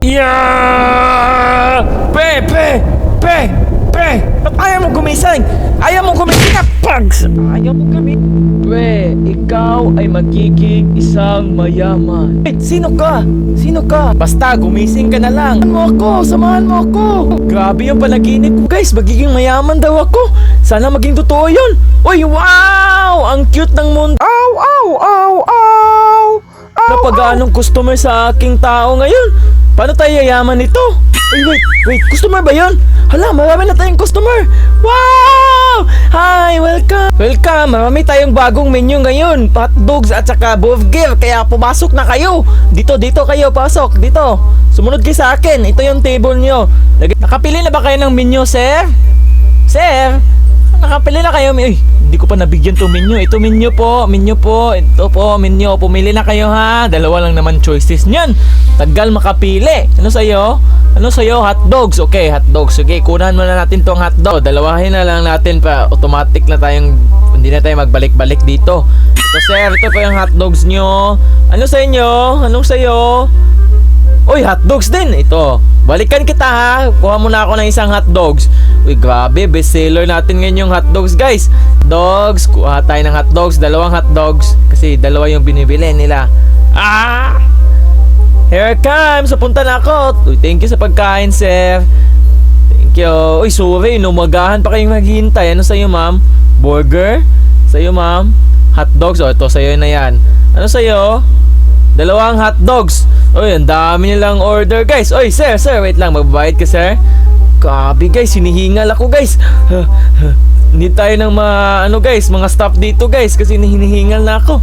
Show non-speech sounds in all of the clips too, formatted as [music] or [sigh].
Yeah! Pe, pe, pe, pe! Ba't ayaw mo gumising? Ayaw mo gumising na pugs! Ayaw mo gumising. Pre, ikaw ay magiging isang mayaman. Wait, sino ka? Sino ka? Basta, gumising ka na lang. Samahan mo ako, samahan mo ako. Grabe yung panaginip ko, guys. Magiging mayaman daw ako. Sana maging totoo yun. Uy, wow! Ang cute ng mundo. Ow, ow, ow, ow! Napag anong customer sa aking tao ngayon? Paano tayo yayaman nito? Ay, wait, wait, customer ba yun? Hala, marami na tayong customer! Wow! Hi, welcome! Welcome! Marami tayong bagong menu ngayon. Hot dogs at saka burger. Kaya pumasok na kayo. Dito, dito kayo, pasok. Dito. Sumunod kayo sa akin. Ito yung table nyo. Nakapili na ba kayo ng menu, sir? Sir? Nakapili na kayo. Uy, hindi ko pa nabigyan tong menu. Ito menu po, menu po. Ito po, menu. Pumili na kayo ha. Dalawa lang naman choices niyan. Tagal makapili. Ano sa'yo? Ano sa'yo? Hot dogs. Okay, hot dogs. Sige, kunan muna natin tong hot dog. Dalawahin na lang natin pa. Automatic na tayong hindi na tayo magbalik-balik dito. Ito sir, ito po yung hot dogs nyo. Ano sa inyo? Anong sa'yo? Uy, hot dogs din. Ito. Balikan kita ha. Kuha mo na ako ng isang hot dogs. Uy, grabe. Bestseller natin ngayon yung hot dogs, guys. Dogs. Kuha tayo ng hot dogs. Dalawang hot dogs. Kasi dalawa yung binibili nila. Ah! Here comes. Punta na ako. Uy, thank you sa pagkain, sir. Thank you. Uy, sorry. Numagahan pa kayong maghihintay. Ano sa'yo, ma'am? Burger? Sa'yo, ma'am? Hot dogs? O, ito sa'yo na yan. Ano sa'yo? Dalawang hot dogs. Uy, ang dami nilang order, guys. Uy, sir, sir, wait lang. Magbabayad ka, sir. Grabe, guys. Hinihingal ako, guys. Hindi tayo ng mga, ano, guys, mga staff dito, guys. Kasi hinihingal na ako.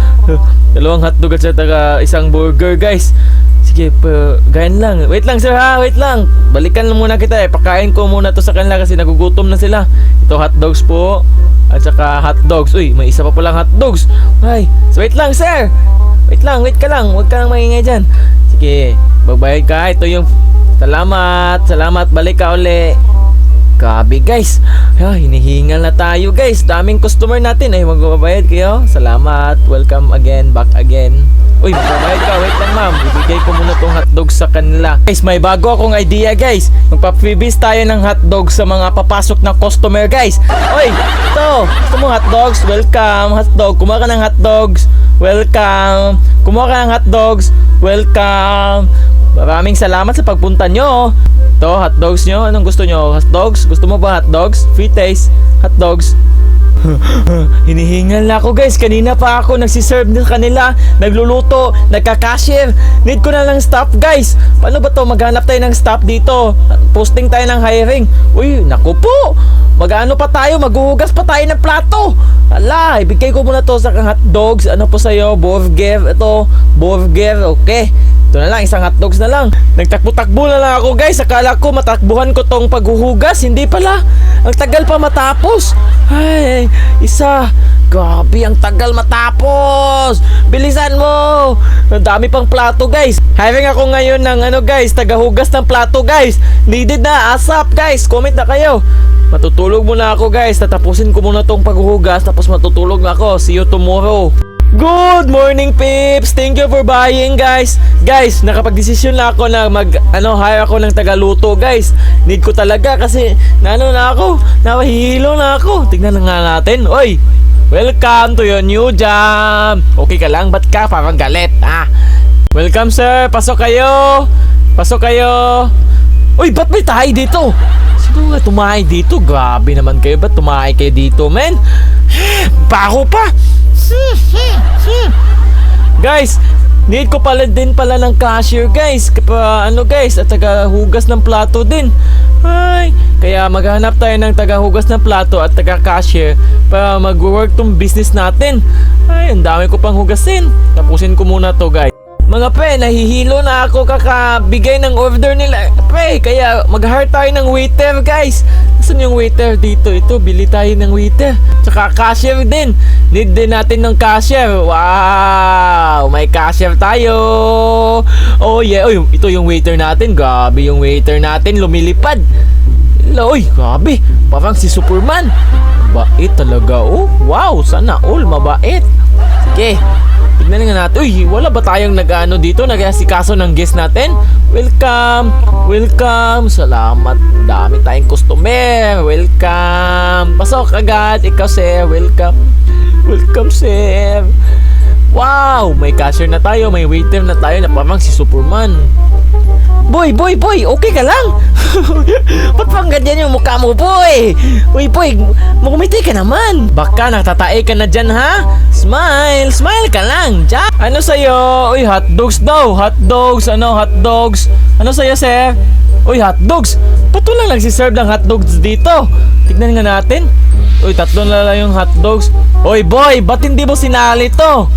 [laughs] Dalawang hotdog at saka isang burger, guys. Sige, pa, gayan lang. Wait lang, sir, ha? Wait lang. Balikan lang muna kita, eh. Pakain ko muna to sa kanila kasi nagugutom na sila. Ito, hotdogs po. At saka hotdogs. Uy, may isa pa palang hotdogs. Ay, so wait lang, sir. Wait lang, wait ka lang. Huwag ka nang maingay dyan. Sige, magbayad ka. Ito yung... Salamat. Salamat. Balik ka uli. Grabe guys. Ah, hinihingal na tayo guys. Daming customer natin. Ay, magbabayad kayo. Salamat. Welcome again. Back again. Uy, magbabayad ka. Wait lang ma'am. Ibigay ko muna tong hotdog sa kanila. Guys, may bago akong idea guys. Magpa-freebies tayo ng hotdog sa mga papasok na customer guys. Uy, ito. Gusto mo hotdogs? Welcome. Hotdog. Kumuha ka ng hotdogs. Welcome. Kumuha ka ng hotdogs. Welcome. Maraming salamat sa pagpunta nyo. Ito, hotdogs nyo. Anong gusto nyo? Hotdogs? Gusto mo ba hotdogs? Free taste. Hotdogs. [laughs] Hinihingal na ako guys. Kanina pa ako nagsiserve sa kanila. Nagluluto. Nagka-cashier. Need ko na lang staff guys. Paano ba to? Maghanap tayo ng staff dito. Posting tayo ng hiring. Uy, naku po. Mag-ano pa tayo? Maghuhugas pa tayo ng plato. Ala, ibigay ko muna to sa hot dogs. Ano po sa'yo? Burger. Ito, burger. Okay. Ito na lang, isang hotdogs na lang. Nagtakbo-takbo na lang ako guys. Akala ko matakbuhan ko tong paghuhugas. Hindi pala. Ang tagal pa matapos. Ay, isa. Grabe, ang tagal matapos. Bilisan mo. Ang dami pang plato guys. Hiring ako ngayon ng ano guys, tagahugas ng plato guys. Needed na, asap guys. Comment na kayo. Matutulog muna ako guys. Tatapusin ko muna tong paghuhugas tapos matutulog na ako. See you tomorrow. Good morning, Pips! Thank you for buying, guys. Guys, nakapag-desisyon na ako na mag, ano, hire ako ng tagaluto, guys. Need ko talaga kasi, na ano na ako, nawahihilo na ako. Tignan na nga natin. Oy, welcome to your new job. Okay ka lang? Ba't ka parang galit, ha? Welcome, sir. Pasok kayo. Pasok kayo. Uy, ba't may tayo dito? Sino nga tumahay dito? Grabe naman kayo. Ba't tumahay kayo dito, men? [gasps] Baho pa. Guys, need ko pala din pala ng cashier guys. Kapa, ano guys, at taga-hugas ng plato din. Ay, kaya maghanap tayo ng taga-hugas ng plato at taga-cashier para mag-work tong business natin. Ay, ang dami ko pang hugasin. Tapusin ko muna to guys. Mga pre, nahihilo na ako kakabigay ng order nila. Pre, kaya mag-hire tayo ng waiter, guys. Nasaan yung waiter dito? Ito, bili tayo ng waiter. Tsaka cashier din. Need din natin ng cashier. Wow! May cashier tayo. Oh yeah. Uy, ito yung waiter natin. Grabe yung waiter natin. Lumilipad. Uy, grabe. Parang si Superman. Mabait talaga, oh. Wow, sana all mabait. Sige, Tignan nga natin. Uy, wala ba tayong nag-ano dito? Nag-asikaso ng guest natin? Welcome! Welcome! Salamat. Dami tayong customer. Welcome! Pasok agad. Ikaw, sir. Welcome. Welcome, sir. Wow! May cashier na tayo. May waiter na tayo na parang si Superman. Boy, boy, boy, okay ka lang? [laughs] Ba't pang ganyan yung mukha mo, boy? Uy, boy, mumiti ka naman. Baka natatae ka na dyan, ha? Smile, smile ka lang, Jack. Ano sa'yo? Uy, hotdogs daw. Hotdogs, ano, hotdogs. Ano sa'yo, sir? Uy, hotdogs. Ba't lang nagsiserve ng hotdogs dito? Tignan nga natin. Uy, tatlo na lang yung hotdogs. Uy, boy, ba't hindi mo sinali to?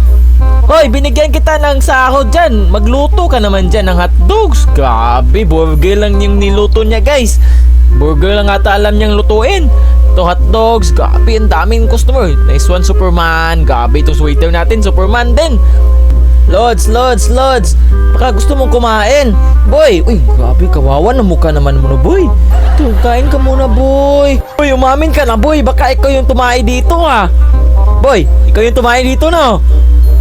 Hoy, binigyan kita ng sahod dyan. Magluto ka naman dyan ng hotdogs. Grabe, burger lang yung niluto niya, guys. Burger lang ata alam niyang lutuin. Ito hotdogs, grabe, ang daming customer. Nice one, Superman. Grabe, itong waiter natin, Superman din. Lods, Lods, Lods. Baka gusto mong kumain. Boy, uy, grabe, kawawa na mukha naman mo na, boy. Ito, kain ka muna, boy. Uy, umamin ka na, boy. Baka ikaw yung tumae dito, ha. Boy, ikaw yung tumae dito, no?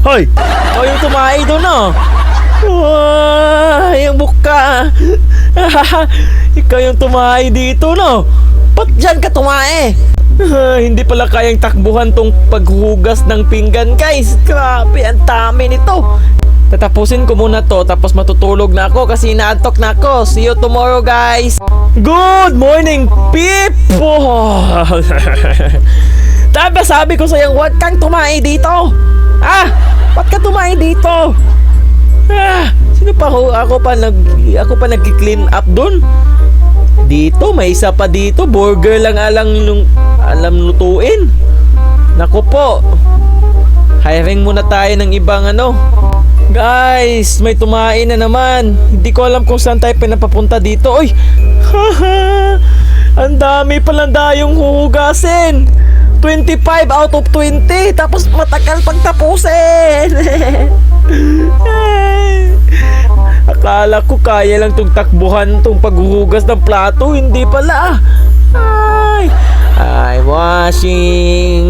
Hoy! [laughs] Ikaw yung tumae doon, no? Ay, yung mukha. ikaw yung tumae dito, no? Ba't dyan ka tumae? Ah, hindi pala kayang takbuhan tong paghugas ng pinggan, guys. Grabe, ang dami nito. Tatapusin ko muna to, tapos matutulog na ako kasi inaantok na ako. See you tomorrow, guys. Good morning, people! [laughs] Diba sabi ko sa'yo, huwag kang tumae dito? Ah! Ba't ka tumae dito? Ah! Sino pa ako? Ako pa nag... Ako pa nag-clean up dun? Dito, may isa pa dito. Burger lang alang nung alam lutuin. Naku po. Hiring muna tayo ng ibang ano. Guys, may tumain na naman. Hindi ko alam kung saan tayo pinapapunta dito. Oy! [laughs] Ang dami palang dayong huhugasin. 25 out of 20. Tapos matagal pagtapusin. [laughs] Akala ko kaya lang tong takbuhan tong paghuhugas ng plato. Hindi pala. Ay, ay washing.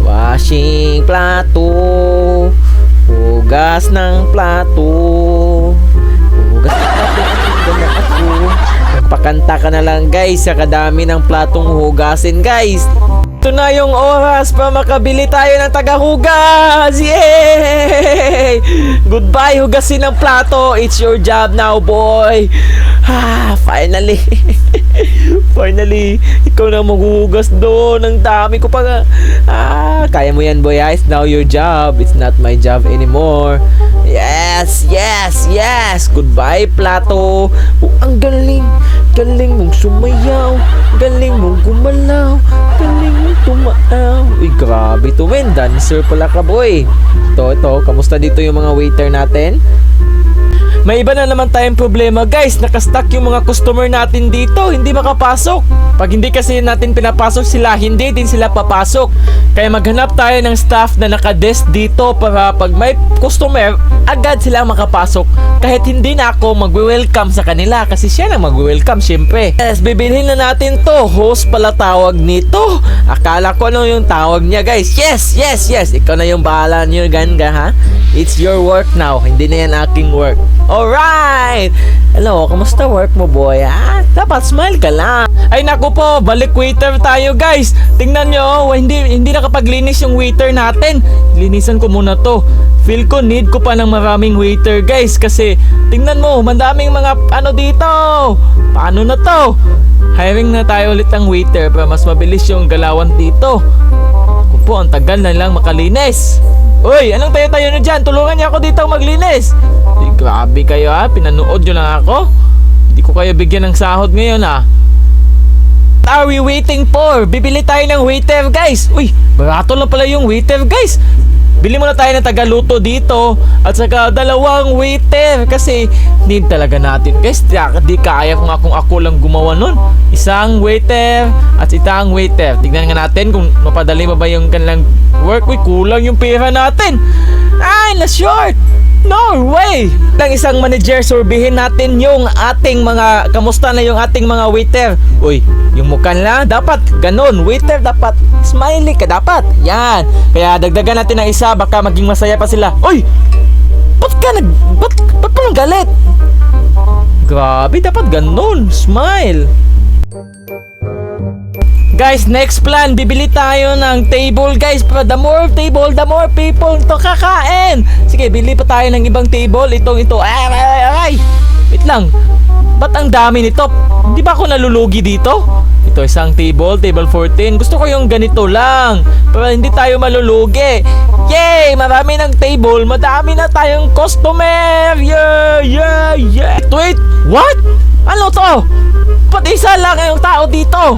Washing plato. Hugas ng plato. Hugas ng Magpakanta ka na lang guys sa kadami ng platong hugasin guys. Ito na yung oras para makabili tayo ng tagahugas! Yay! Goodbye, hugasin ng plato. It's your job now, boy. Ah, finally. [laughs] finally, ikaw na maghuhugas doon. Ang dami ko pa nga. Ah, kaya mo yan, boy. It's now your job. It's not my job anymore. Yes, yes, yes. Goodbye, plato. Oh, ang galing. Galing mong sumayaw. Galing mong gumalaw. Galing mong tumaaw. Uy, grabe to, men. Dancer pala ka, boy. Ito, ito. Kamusta dito yung mga waiter natin? May iba na naman tayong problema guys. Nakastack yung mga customer natin dito. Hindi makapasok. Pag hindi kasi natin pinapasok sila Hindi din sila papasok. Kaya maghanap tayo ng staff na nakadesk dito Para pag may customer Agad sila makapasok. Kahit hindi na ako magwe-welcome sa kanila Kasi siya na magwe-welcome syempre. Yes, bibilhin na natin to. Host pala tawag nito. Akala ko ano yung tawag niya guys. Yes, yes, yes. Ikaw na yung bahala niyo ganga ha? It's your work now. Hindi na yan aking work Alright! Hello, kamusta work mo boy? Ah, dapat smile ka lang. Ay naku po, balik waiter tayo guys. Tingnan nyo, oh, hindi, hindi nakapaglinis yung waiter natin. Linisan ko muna to. Feel ko need ko pa ng maraming waiter guys kasi tingnan mo, mandaming mga ano dito. Paano na to? Hiring na tayo ulit ng waiter para mas mabilis yung galawan dito. Po, ang tagal na lang makalinis. Uy, anong tayo-tayo na dyan? Tulungan niyo ako dito maglinis. Di, grabe kayo ha, pinanood nyo lang ako. Hindi ko kayo bigyan ng sahod ngayon ha. What are we waiting for? Bibili tayo ng waiter guys. Uy, barato lang pala yung waiter guys. Bili muna tayo ng tagaluto dito at saka dalawang waiter kasi need talaga natin guys. Di, di kaya kung akong ako lang gumawa nun. Isang waiter at isang waiter. Tignan nga natin kung mapadali ba ba yung kanilang work. Uy, kulang yung pera natin. Ay, na short. No way! Lang isang manager, surbihin natin yung ating mga, kamusta na yung ating mga waiter. Uy, yung mukha nila, dapat ganun. Waiter, dapat smiley ka, dapat. Yan. Kaya dagdagan natin ng isa, baka maging masaya pa sila. Uy! Ba't ka nag... Ba't, ba't pa galit? Grabe, dapat ganun. Smile. Guys, next plan, bibili tayo ng table guys. The more table, the more people to kakain. Sige, bili pa tayo ng ibang table. Itong ito. Ay, ay, ay. Wait lang. Ba't ang dami nito? Di ba ako nalulugi dito? Ito isang table, table 14. Gusto ko yung ganito lang. Para hindi tayo malulugi. Yay! Marami ng table. Madami na tayong customer. Yeah, yeah, yeah. Wait, what? Ano to? Pati isa lang yung tao dito.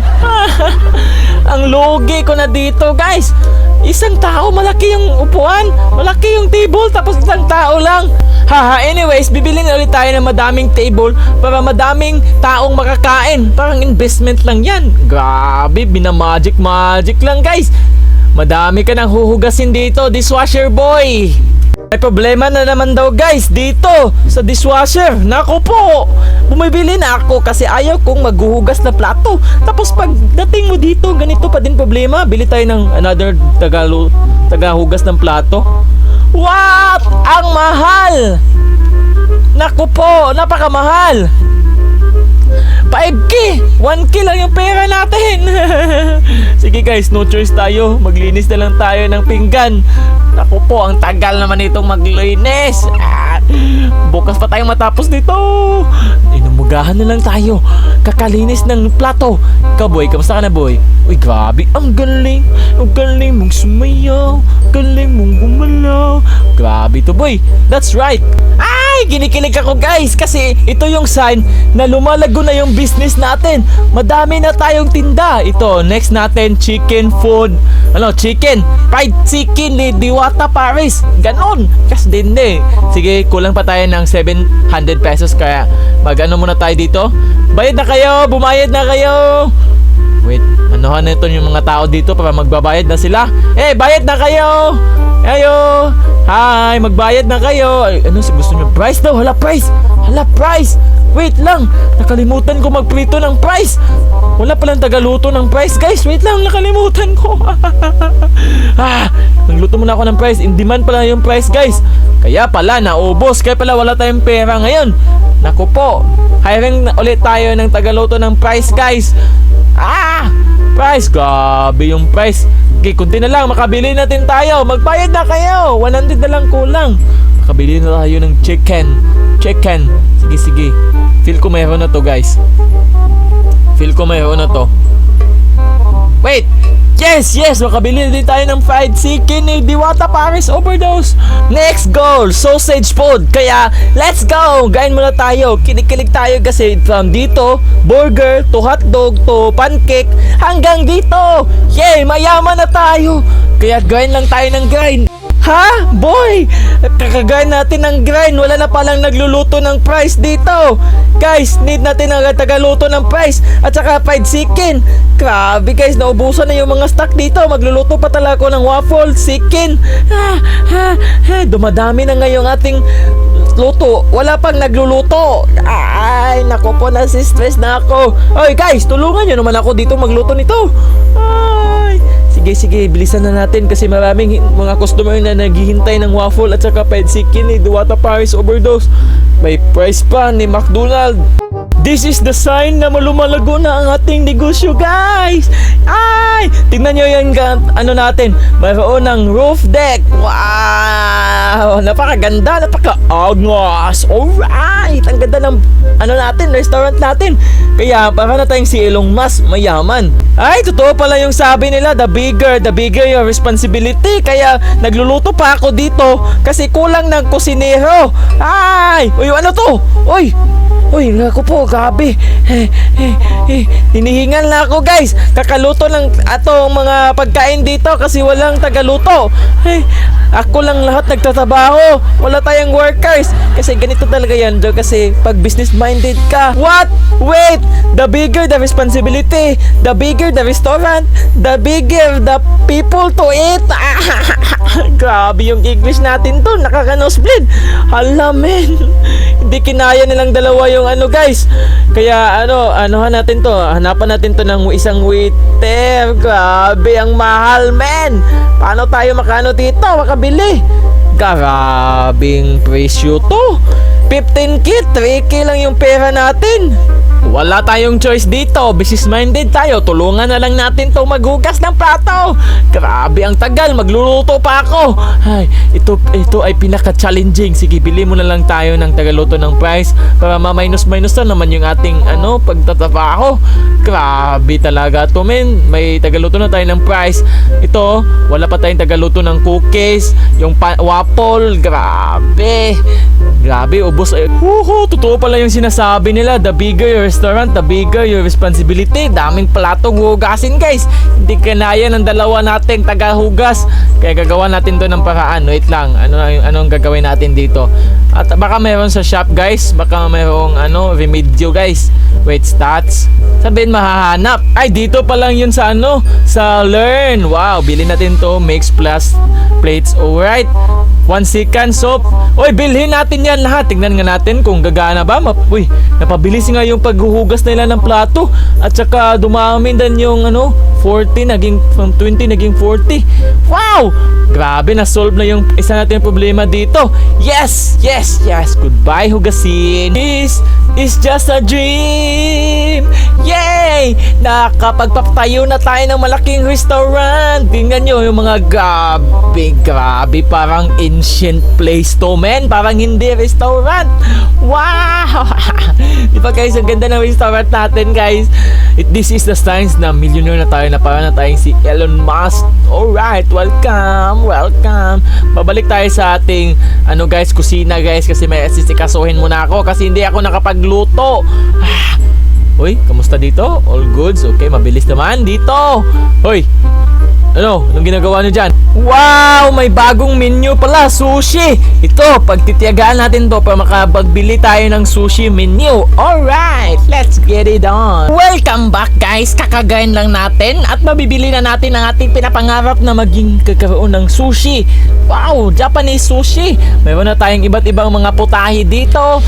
[laughs] Ang lugi ko na dito, guys. Isang tao, malaki yung upuan, malaki yung table, tapos isang tao lang. Haha, anyways, bibili na ulit tayo ng madaming table para madaming taong makakain. Parang investment lang yan. Grabe, binamagic magic lang, guys. Madami ka nang huhugasin dito, dishwasher boy. May problema na naman daw guys dito sa dishwasher. Nako po, bumibili na ako kasi ayaw kong maghuhugas na plato. Tapos pag dating mo dito, ganito pa din problema. Bili tayo ng another tagalo, tagahugas ng plato. What? Ang mahal! Nako po, napakamahal. 5K! 1K lang yung pera natin! [laughs] Sige guys, no choice tayo. Maglinis na lang tayo ng pinggan. Ako po, ang tagal naman itong maglinis. Ah, bukas pa tayong matapos nito. Inumugahan na lang tayo. Kakalinis ng plato. Ikaw boy, kamusta ka na boy? Uy, grabe. Ang galing. Ang galing mong sumayaw. Galing mong gumalaw. Grabe to boy. That's right. Ay, ginikilig ako guys kasi ito yung sign na lumalago na yung business natin. Madami na tayong tinda. Ito, next natin, chicken food. Ano, chicken. Fried chicken ni Diwata Paris. Ganon. Kas din eh. Sige, kulang pa tayo ng 700 pesos kaya mag-ano muna tayo dito. Bayad na kayo, bumayad na kayo. Wait, anuhan na ito yung mga tao dito para magbabayad na sila. Eh, bayad na kayo! Ayo! Hi, magbayad na kayo! Ay, ano si gusto niyo? Price daw! Hala, price! Hala, price! Wait lang! Nakalimutan ko magprito ng price! Wala palang tagaluto ng price, guys! Wait lang, nakalimutan ko! [laughs] ah, nagluto muna ako ng price. In demand pala yung price, guys. Kaya pala, naubos. Kaya pala wala tayong pera ngayon. Naku po, hiring ulit tayo ng tagaluto ng price, guys. Ah! Price! Grabe yung price. Okay, kunti na lang. Makabili natin tayo. Magbayad na kayo. 100 na lang kulang. Makabili na tayo ng chicken. Chicken. Sige, sige. Feel ko mayroon na to, guys. Feel ko mayroon na to. Wait! Yes, yes! Makabili din tayo ng fried chicken ni Diwata Paris Overdose. Next goal, sausage food. Kaya, let's go! Gain muna tayo. Kinikilig tayo kasi from dito, burger, to hotdog, to pancake, hanggang dito. Yay! Mayaman na tayo. Kaya grind lang tayo ng grind. Ha? Boy! Kakagain natin ng grind. Wala na palang nagluluto ng price dito. Guys, need natin ang tagaluto ng price. At saka fried chicken. Grabe guys, naubusan na yung mga stock dito. Magluluto pa talaga ako ng waffle, chicken. Ha, ha. Dumadami na ngayong ating luto. Wala pang nagluluto. Ay, nako po, nasi-stress na ako. Oy guys, tulungan nyo naman ako dito magluto nito. Ay, sige, sige, bilisan na natin kasi maraming mga customer na naghihintay ng waffle at saka chicken ni Duwata Paris Overdose. May price pa ni McDonald. This is the sign na malumalago na ang ating negosyo, guys! Ay! Tingnan nyo yan, ano natin. Mayroon ng roof deck. Wow! Napakaganda, napaka-agos. Alright! Ang ganda ng, ano natin, restaurant natin. Kaya, para na tayong si Elon Musk, mayaman. Ay, totoo pala yung sabi nila, the bigger, the bigger your responsibility. Kaya, nagluluto pa ako dito kasi kulang ng kusinero. Ay! Uy, ano to? Uy! Uy, naku po, grabe. Eh, eh, eh, hinihingal na ako guys. Kakaluto lang atong mga pagkain dito kasi walang tagaluto. Eh, ako lang lahat nagtatrabaho. Wala tayong workers. Kasi ganito talaga yan, Joe. Kasi pag business minded ka. What? Wait! The bigger the responsibility, the bigger the restaurant, the bigger the people to eat. [laughs] Grabe yung English natin to. Nakaka-nosebleed. Hala, men. Hindi kinaya nilang dalawa yung ano, guys. Kaya, ano, anuhan natin to. Hanapan natin to ng isang waiter. Grabe, ang mahal, men. Paano tayo makano dito? Makabili. Grabing presyo to. 15k, 3k lang yung pera natin. Wala tayong choice dito. Business minded tayo. Tulungan na lang natin to maghugas ng plato. Grabe ang tagal. Magluluto pa ako. Ay, ito, ito ay pinaka-challenging. Sige, bili mo na lang tayo ng tagaluto ng price para ma-minus-minus na naman yung ating ano, pagtatrabaho. Grabe talaga to men. May tagaluto na tayo ng price. Ito, wala pa tayong tagaluto ng cookies. Yung waffle. Grabe. Grabe, ubos. Eh, Huhu, totoo pala yung sinasabi nila. The bigger your restaurant, the bigger your responsibility. Daming platong hugasin, guys. Hindi kanaya ng dalawa nating tagahugas. Kaya gagawa natin to ng paraan. Wait lang, ano yung anong gagawin natin dito? At baka meron sa shop, guys. Baka merong ano, remedyo, guys. Wait, stats. Sabihin mahahanap. Ay, dito pa lang yun sa ano, sa learn. Wow, bilhin natin to. Mix plus plates. Alright. One second soap. Uy, bilhin natin yan lahat. Tingnan nga natin kung gagana ba. Map Uy, napabilis nga yung paghuhugas nila ng plato. At saka dumami din yung ano, 40 naging from 20 naging 40. Wow! Grabe, na-solve na yung isa natin problema dito. Yes! Yes! Yes! Goodbye, hugasin. This is just a dream. Yay! Nakapagpapatayo na tayo ng malaking restaurant. Tingnan nyo yung mga grabe, grabe. Parang ancient place to, men. Parang hindi restaurant. Wow! [laughs] Di ba guys, ang ganda ng restaurant natin, guys. It, this is the signs na millionaire na tayo na parang na tayong si Elon Musk. Alright, welcome, welcome. Babalik tayo sa ating, ano guys, kusina guys. Kasi may asisikasuhin muna ako kasi hindi ako nakapagluto. Ah, Uy, kamusta dito? All goods? Okay, mabilis naman. Dito! Hoy! Ano? Anong ginagawa niyo dyan? Wow! May bagong menu pala! Sushi! Ito, pagtitiyagaan natin to para makapagbili tayo ng sushi menu. Alright! Let's get it on! Welcome back guys! Kakagayin lang natin at mabibili na natin ang ating pinapangarap na maging kakaroon ng sushi. Wow! Japanese sushi! Meron na tayong iba't ibang mga putahe dito.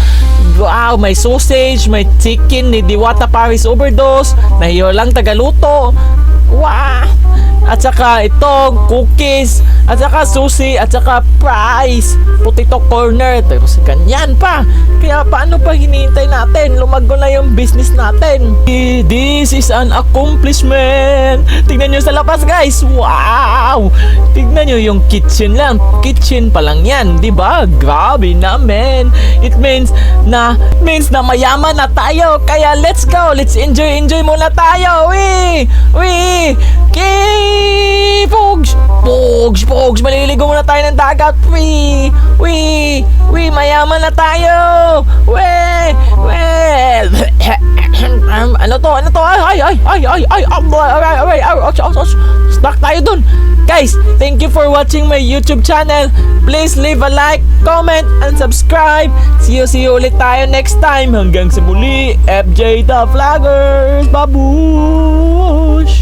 Wow! May sausage, may chicken ni Diwata Paris Overdose, nahiyo lang tagaluto. Wow! At saka ito, cookies, at saka sushi, at saka fries, potato corner, tapos ganyan pa. Kaya paano pa hinihintay natin? Lumago na yung business natin. This is an accomplishment. Tingnan nyo sa labas guys. Wow! Tingnan nyo yung kitchen lang. Kitchen pa lang yan, di ba? Grabe naman. It means na, means na mayaman na tayo. Kaya let's go. Let's enjoy, enjoy muna tayo. Wee! Wee! Wee! Pogs! Pogs! Pogs! Maliligaw na tayo ng dagat! Wee! Wee! Wee! Mayaman na tayo! Wee! Wee! ano to? Ano to? Ay! Ay! Ay! Ay! Ay! Ay! Ay! Stuck tayo dun! Guys, thank you for watching my YouTube channel. Please leave a like, comment, and subscribe. See you, see you ulit tayo next time. Hanggang sa muli, FJ The Flaggers. Babush!